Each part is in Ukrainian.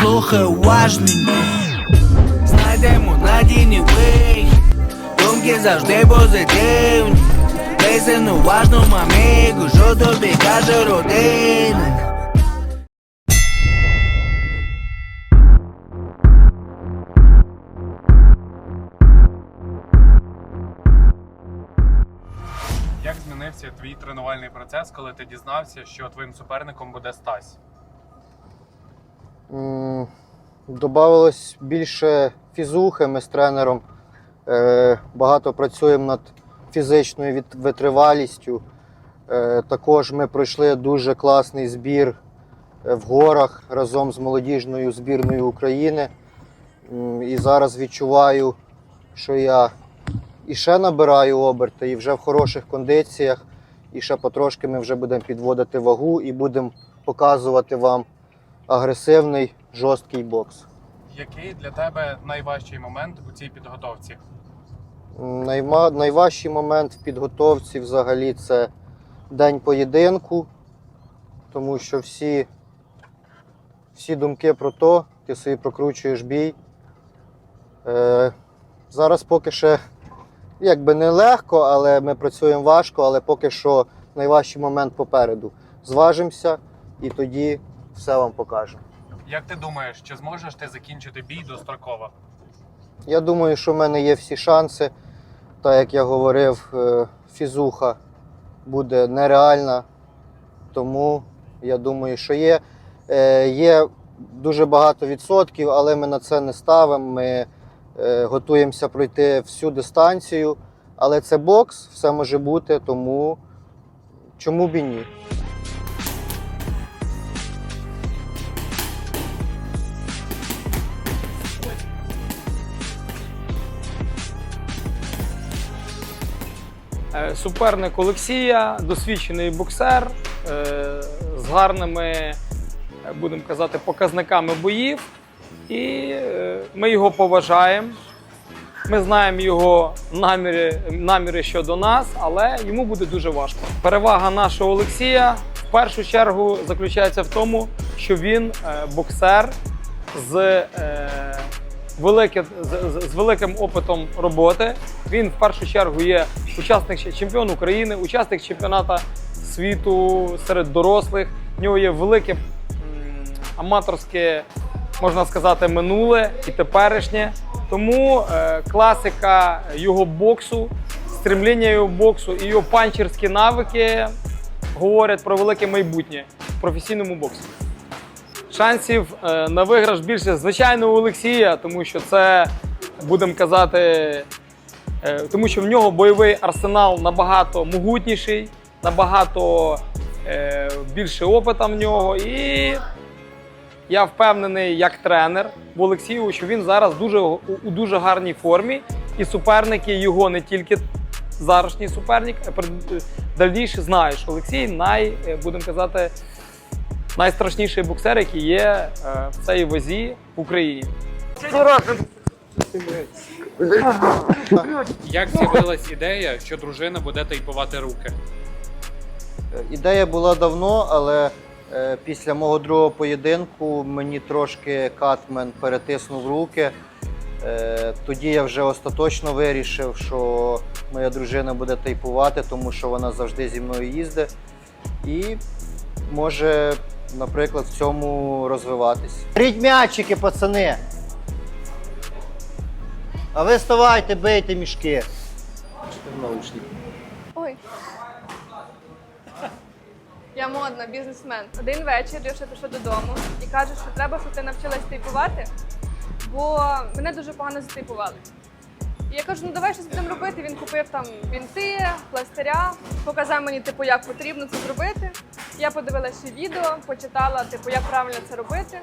слухай уважненько Знайдемо надійний вихід Думки завжди позитивні. Лisten уважно, мамику, що тобі каже родина? Як змінився твій тренувальний процес, коли ти дізнався, що твоїм суперником буде Стась? Добавилось більше фізухи. Ми з тренером е, багато працюємо над фізичною витривалістю. Е, також ми пройшли дуже класний збір е, в горах разом з молодіжною збірною України. І зараз відчуваю, що я і ще набираю оберти, і вже в хороших кондиціях. І ще потрошки ми вже будемо підводити вагу і будемо показувати вам агресивний жорсткий бокс. Який для тебе найважчий момент у цій підготовці? Найма, найважчий момент в підготовці взагалі це день поєдинку, тому що всі, всі думки про то, ти собі прокручуєш бій. Е, зараз поки ще якби не легко, але ми працюємо важко, але поки що найважчий момент попереду. Зважимося і тоді все вам покажемо. Як ти думаєш, чи зможеш ти закінчити бій достроково? Я думаю, що в мене є всі шанси. Так як я говорив, е, фізуха буде нереальна. Тому я думаю, що є. Е, Є дуже багато відсотків, але ми на це не ставимо. Ми е, готуємося пройти всю дистанцію. Але це бокс, все може бути, тому чому б і ні? Суперник Олексія, досвідчений боксер е, з гарними, будемо казати, показниками боїв. І е, ми його поважаємо. Ми знаємо його наміри, наміри щодо нас, але йому буде дуже важко. Перевага нашого Олексія в першу чергу заключається в тому, що він е, боксер з, е, великим, з, з- великим опитом роботи. Він в першу чергу є учасник чемпіон України, учасник чемпіонату світу серед дорослих. В нього є велике аматорське, можна сказати, минуле і теперішнє. Тому е, класика його боксу, стремління його боксу і його панчерські навики говорять про велике майбутнє в професійному боксі. Шансів е, на виграш більше звичайно у Олексія, тому що це, будемо казати, е, тому що в нього бойовий арсенал набагато могутніший, набагато е, більше опита в нього. І я впевнений як тренер в Олексію, що він зараз дуже, у, дуже гарній формі. І суперники його не тільки зарашній суперник, а дальніше що Олексій най, будемо казати, найстрашніший боксер, який є е, в цій вазі в Україні. Як з'явилась ідея, що дружина буде тейпувати руки? Ідея була давно, але е, після мого другого поєдинку мені трошки катмен перетиснув руки. Е, тоді я вже остаточно вирішив, що моя дружина буде тейпувати, тому що вона завжди зі мною їздить. І може, наприклад, в цьому розвиватись. Ріть м'ячики, пацани! А ви вставайте, бийте мішки. Ой. Я модна, бізнесмен. Один вечір Льоша пішов додому і каже, що треба, щоб ти навчилась типувати, бо мене дуже погано затипували. І я кажу, ну давай щось будемо робити. Він купив там бінти, пластиря, показав мені, типу, як потрібно це зробити. Я подивилася відео, почитала, типу, як правильно це робити.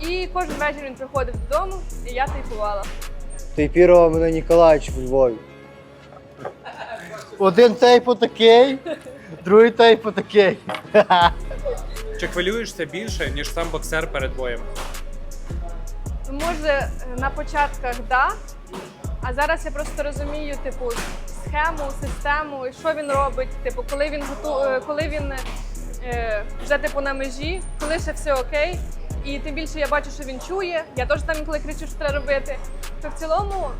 І кожен вечір він приходив додому, і я типувала. Тейпірував мене Ніколаївич в Львові. Один тейп отакий, другий тейп отакий. Чи хвилюєшся більше, ніж сам боксер перед боєм? Може, на початках да, а зараз я просто розумію, типу, схему, систему, що він робить, типу, коли він готу... е, коли він е, вже типу на межі, коли ще все окей. І тим більше я бачу, що він чує. Я теж там інколи кричу, що треба робити. То в цілому,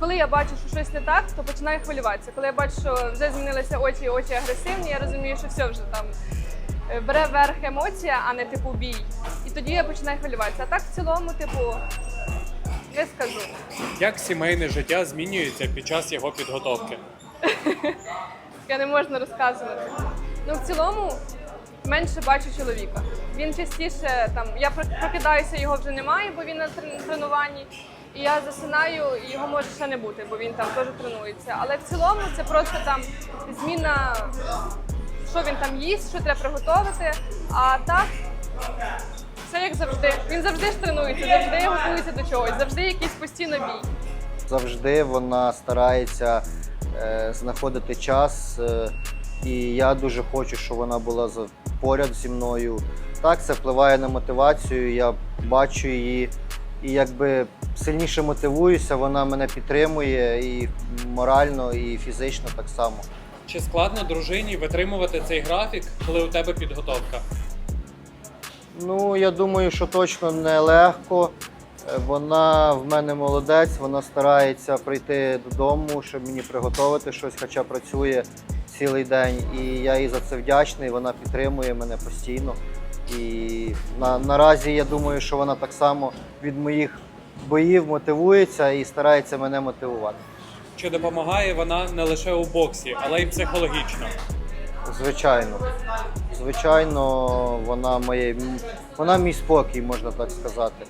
коли я бачу, що щось не так, то починаю хвилюватися. Коли я бачу, що вже змінилися очі, очі агресивні, я розумію, що все вже там е, бере верх емоція, а не типу бій. І тоді я починаю хвилюватися. А так в цілому, типу, я скажу. Як сімейне життя змінюється під час його підготовки? Я не можна розказувати. Ну, в цілому менше бачу чоловіка. Він частіше там, я про- прокидаюся, його вже немає, бо він на тренуванні. І я засинаю, і його може ще не бути, бо він там теж тренується. Але в цілому це просто там зміна, що він там їсть, що треба приготувати. А так, все як завжди. Він завжди ж тренується, завжди готується до чогось, завжди якийсь постійно бій. Завжди вона старається е, знаходити час, е, і я дуже хочу, щоб вона була за- поряд зі мною. Так, це впливає на мотивацію. Я бачу її і якби сильніше мотивуюся, вона мене підтримує і морально, і фізично так само. Чи складно дружині витримувати цей графік, коли у тебе підготовка? Ну, я думаю, що точно не легко. Е, Вона в мене молодець, вона старається прийти додому, щоб мені приготувати щось, хоча працює цілий день. І я їй за це вдячний. Вона підтримує мене постійно. І на, наразі я думаю, що вона так само від моїх боїв мотивується і старається мене мотивувати. Чи допомагає вона не лише у боксі, але й психологічно? Звичайно. Звичайно, вона моє, вона мій спокій, можна так сказати.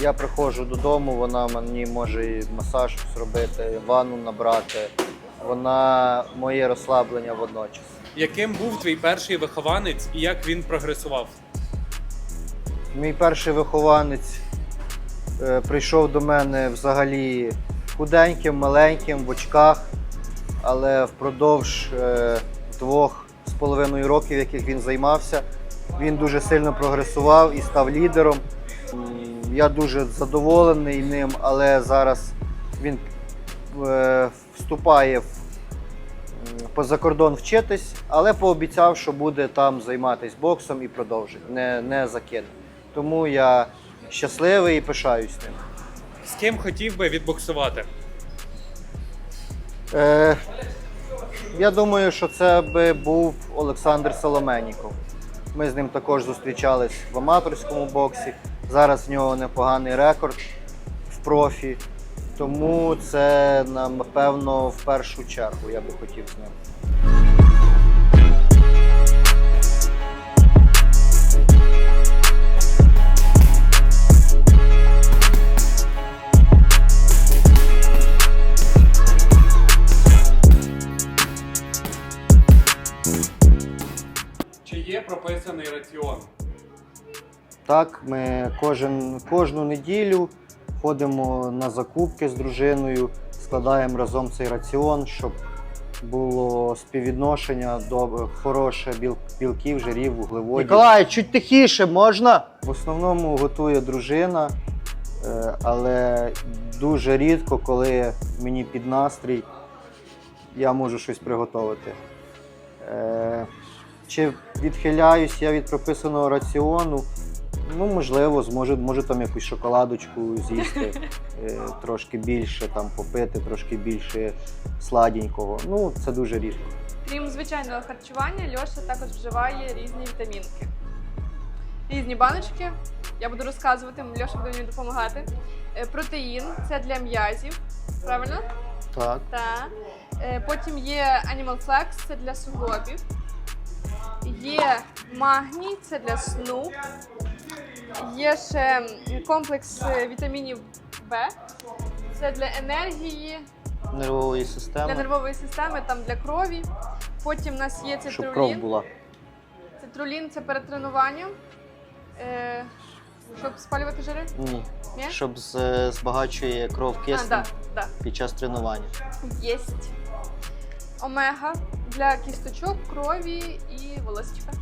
Я приходжу додому, вона мені може і масаж зробити, ванну набрати. Вона моє розслаблення водночас. Яким був твій перший вихованець і як він прогресував? Мій перший вихованець е, прийшов до мене взагалі худеньким, маленьким, в очках, але впродовж е, двох з половиною років, яких він займався, він дуже сильно прогресував і став лідером. Я дуже задоволений ним, але зараз він е, вступає в м, поза кордон вчитись, але пообіцяв, що буде там займатися боксом і продовжить, не, не закине. Тому я щасливий і пишаюсь ним. З ким хотів би відбоксувати? Е, я думаю, що це би був Олександр Соломеніков. Ми з ним також зустрічались в аматорському боксі. Зараз в нього непоганий рекорд в профі. Тому це, напевно, в першу чергу я би хотів з ним. Прописаний раціон? Так, ми кожен, кожну неділю ходимо на закупки з дружиною, складаємо разом цей раціон, щоб було співвідношення до хороше біл, білків, жирів, вуглеводів. Ніколай, чуть тихіше можна? В основному готує дружина, е, але дуже рідко, коли мені під настрій, я можу щось приготувати. Чи відхиляюсь я від прописаного раціону? Ну, можливо, зможу, можу там якусь шоколадочку з'їсти, е, трошки більше там попити, трошки більше сладенького. Ну, це дуже рідко. Крім звичайного харчування, Льоша також вживає різні вітамінки. Різні баночки. Я буду розказувати, Льоша буде мені допомагати. Е, Протеїн це для м'язів. Правильно? Так. Так. Е, Потім є Animal Flex, це для суглобів. Є магній, це для сну. Є ще комплекс е, вітамінів В. Це для енергії, Нервової для системи, нервової системи, там для крові. Потім в нас є щоб кров цитрулін. була. Цитрулін це перед тренуванням. Е, щоб спалювати жири? Ні. Ні? Щоб з- збагачує кров А, да, да. під час тренування. Єсть. Омега для кісточок, крові і волосечка.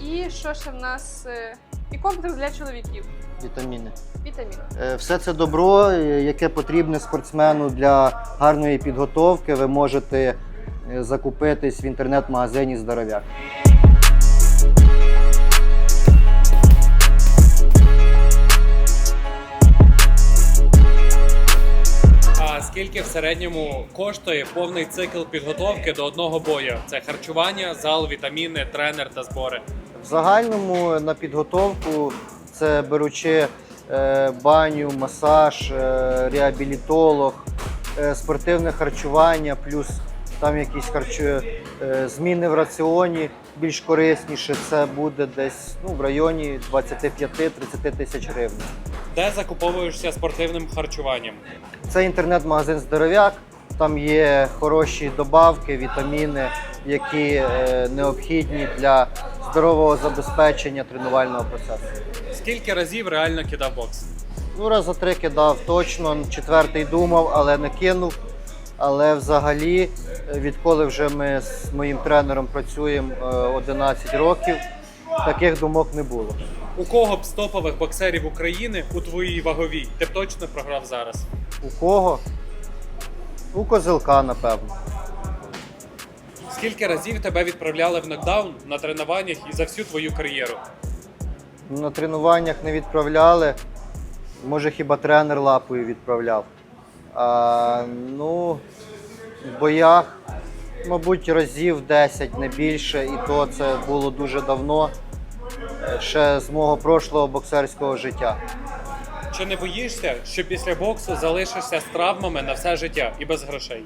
І що ще в нас? е, І комплекс для чоловіків. Вітаміни. Вітаміни. Е, Все це добро, е, яке потрібне спортсмену для гарної підготовки, ви можете закупитись в інтернет-магазині Здоров'як. Скільки в середньому коштує повний цикл підготовки до одного бою? Це харчування, зал, вітаміни, тренер та збори. В загальному на підготовку це беручи е, баню, масаж, е, реабілітолог, е, спортивне харчування, плюс там якісь харчу, зміни в раціоні більш корисніше. Це буде десь ну, в районі 25-30 тисяч гривень. Де закуповуєшся спортивним харчуванням? Це інтернет-магазин Здоров'як. Там є хороші добавки, вітаміни, які е, необхідні для здорового забезпечення тренувального процесу. Скільки разів реально кидав бокс? Ну, раз за три кидав точно, четвертий думав, але не кинув. Але взагалі, е, відколи вже ми з моїм тренером працюємо е, 11 років, таких думок не було. У кого б з топових боксерів України у твоїй ваговій ти б точно програв зараз? У кого? У козилка, напевно. Скільки разів тебе відправляли в нокдаун на тренуваннях і за всю твою кар'єру? На тренуваннях не відправляли. Може, хіба тренер лапою відправляв. А, ну, в боях, мабуть, разів 10, не більше, і то це було дуже давно, ще з мого прошлого боксерського життя. Чи не боїшся, що після боксу залишишся з травмами на все життя і без грошей?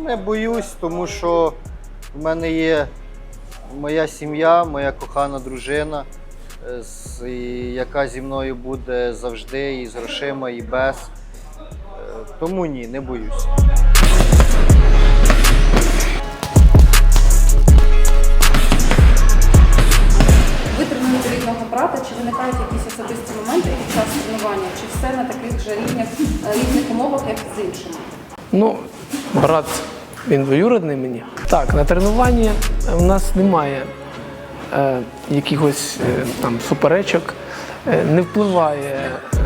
Не боюсь, тому що в мене є моя сім'я, моя кохана дружина, е, яка зі мною буде завжди і з грошима, і без. Е, Тому ні, не боюсь. Тренуєте чи виникають якісь особисті моменти під час тренування, чи все на таких же рівних, е, рівних умовах, як з іншими? Ну, брат, він двоюродний мені. Так, на тренуванні в нас немає е, якихось е, там суперечок, е, не впливає е,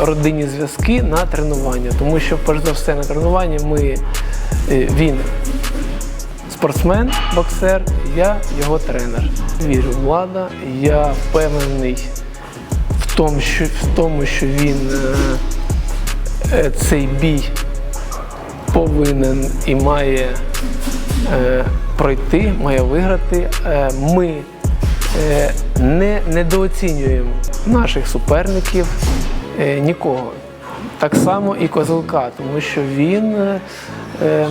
родинні зв'язки на тренування, тому що, перш за все, на тренуванні ми е, він спортсмен, боксер, я його тренер. Вірю в влада, я впевнений в тому, що, в тому, що він е, е, цей бій повинен і має е, пройти, має виграти. Е, ми е, не недооцінюємо наших суперників е, нікого. Так само і Козелка, тому що він, е, е,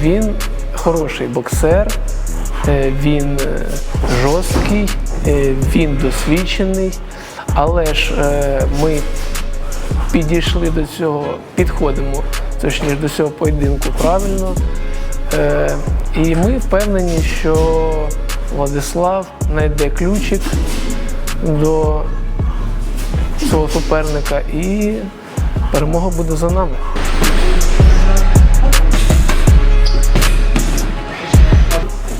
він хороший боксер, е, він е, жорсткий, е, він досвідчений, але ж ми підійшли до цього, підходимо точніше до цього поєдинку правильно. І ми впевнені, що Владислав знайде ключик до свого суперника і перемога буде за нами.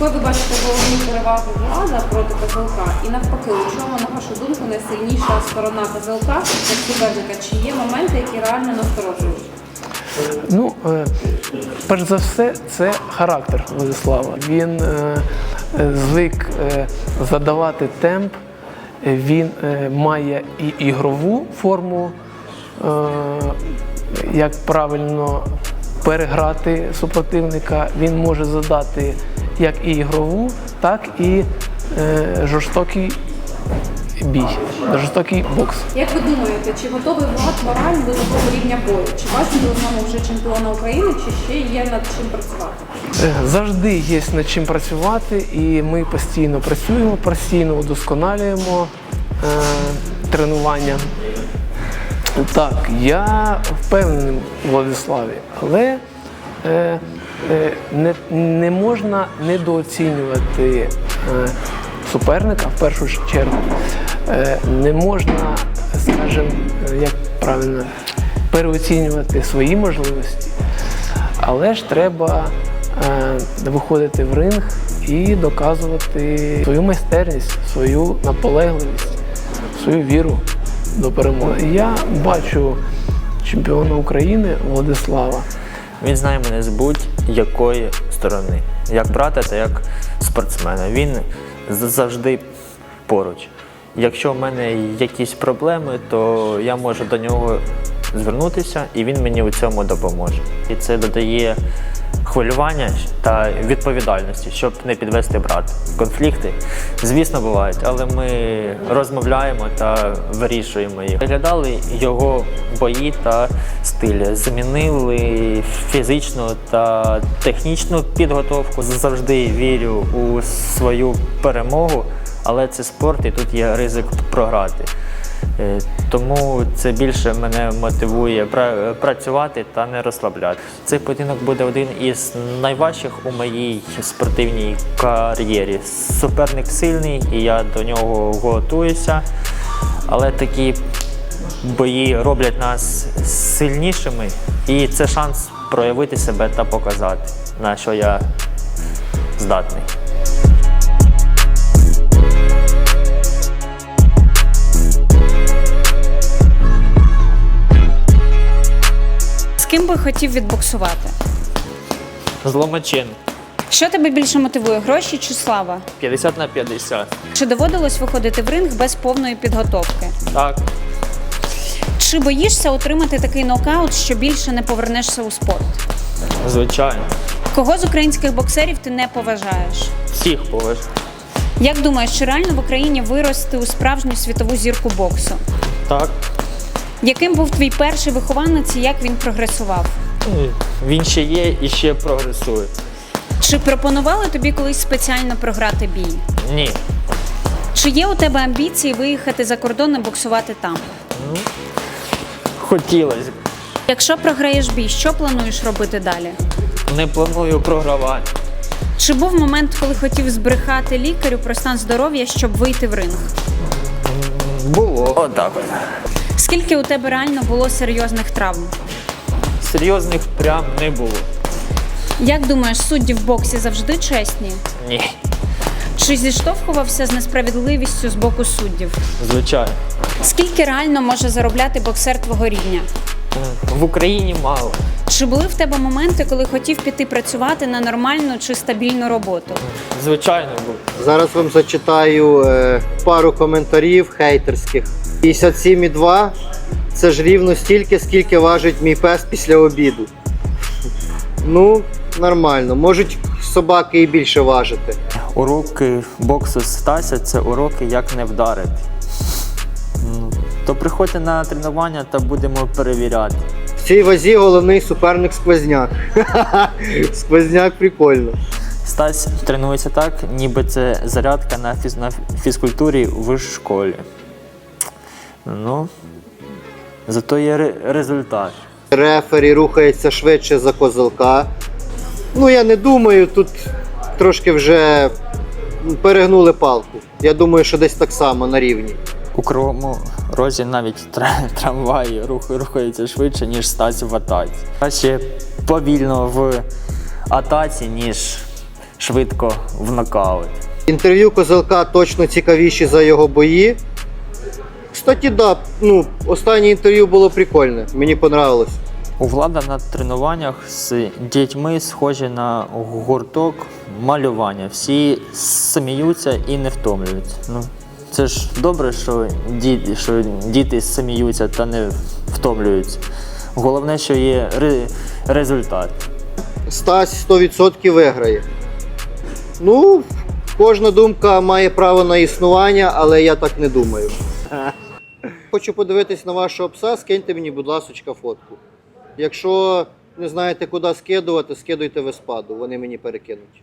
Ви бачите головну перевагу влада проти козелка? І навпаки, у чому, на вашу думку, найсильніша сторона козелка як суперника? Чи є моменти, які реально насторожують? Ну, е, перш за все, це характер Владислава. Він е, е, звик задавати темп, він має і ігрову форму, як правильно переграти супротивника. Він може задати як і ігрову, так і е, жорстокий бій, жорстокий бокс. Як ви думаєте, чи готовий влад морально до такого рівня бою? Чи бачите в ньому вже чемпіона України, чи ще є над чим працювати? Е, Завжди є над чим працювати, і ми постійно працюємо, постійно удосконалюємо е, тренування. Так, я впевнений у Владиславі, але е, не, не можна недооцінювати е, суперника в першу чергу. Е, не можна, скажімо, е, як правильно, переоцінювати свої можливості. Але ж треба е, виходити в ринг і доказувати свою майстерність, свою наполегливість, свою віру до перемоги. Я бачу чемпіона України Владислава. Він знає мене з будь-якої сторони. Як брата та як спортсмена. Він завжди поруч. Якщо в мене якісь проблеми, то я можу до нього звернутися, і він мені у цьому допоможе. І це додає хвилювання та відповідальності, щоб не підвести брат. Конфлікти, звісно, бувають, але ми розмовляємо та вирішуємо їх. Виглядали його бої та стилі, змінили фізичну та технічну підготовку. Завжди вірю у свою перемогу, але це спорт і тут є ризик програти. Е, Тому це більше мене мотивує працювати та не розслабляти. Цей поєдинок буде один із найважчих у моїй спортивній кар'єрі. Суперник сильний, і я до нього готуюся. Але такі бої роблять нас сильнішими, і це шанс проявити себе та показати, на що я здатний. Ким би хотів відбоксувати? Зломачин Що тебе більше мотивує, гроші чи слава? 50 на 50. Чи доводилось виходити в ринг без повної підготовки? Так. Чи боїшся отримати такий нокаут, що більше не повернешся у спорт? Звичайно. Кого з українських боксерів ти не поважаєш? Всіх поважаю. Як думаєш, чи реально в Україні вирости у справжню світову зірку боксу? Так. Яким був твій перший вихованець і як він прогресував? Ну, Він ще є і ще прогресує. Чи пропонували тобі колись спеціально програти бій? Ні. Чи є у тебе амбіції виїхати за кордон і боксувати там? Хотілося б. Якщо програєш бій, що плануєш робити далі? Не планую програвати. Чи був момент, коли хотів збрехати лікарю про стан здоров'я, щоб вийти в ринг? Було. Отак. от. Скільки у тебе реально було серйозних травм? Серйозних прям не було. Як думаєш, судді в боксі завжди чесні? Ні. Чи зіштовхувався з несправедливістю з боку суддів? Звичайно. Скільки реально може заробляти боксер твого рівня? В Україні мало. Чи були в тебе моменти, коли хотів піти працювати на нормальну чи стабільну роботу? Звичайно було. Зараз вам зачитаю е, пару коментарів хейтерських. 57,2 це ж рівно стільки, скільки важить мій пес після обіду. Ну, нормально. Можуть собаки і більше важити. Уроки боксу Стася це уроки, як не вдарити. Ну, То приходьте на тренування та будемо перевіряти. В цій вазі головний суперник сквозняк. Сквозняк прикольно. Стась тренується так, ніби це зарядка на фізкультурі в школі. Ну, зато є результат. Рефері рухається швидше за козелка. Ну, я не думаю, тут трошки вже перегнули палку. Я думаю, що десь так само на рівні. У кривому розі навіть тра- трамваї рух, рухаються швидше, ніж стать в атаці. Краще повільно в атаці, ніж швидко в нокаут. Інтерв'ю Козелка точно цікавіші за його бої. Кстати, да, ну, останнє інтерв'ю було прикольне, мені понравилось. У влада на тренуваннях з дітьми схожі на гурток малювання. Всі сміються і не втомлюються. Ну, це ж добре, що діти, що діти сміються та не втомлюються. Головне, що є ре- результат. Стась 100% виграє. Ну, кожна думка має право на існування, але я так не думаю. Хочу подивитись на вашого пса, скиньте мені, будь ласка, фотку. Якщо не знаєте, куди скидувати, скидуйте в еспаду, вони мені перекинуть.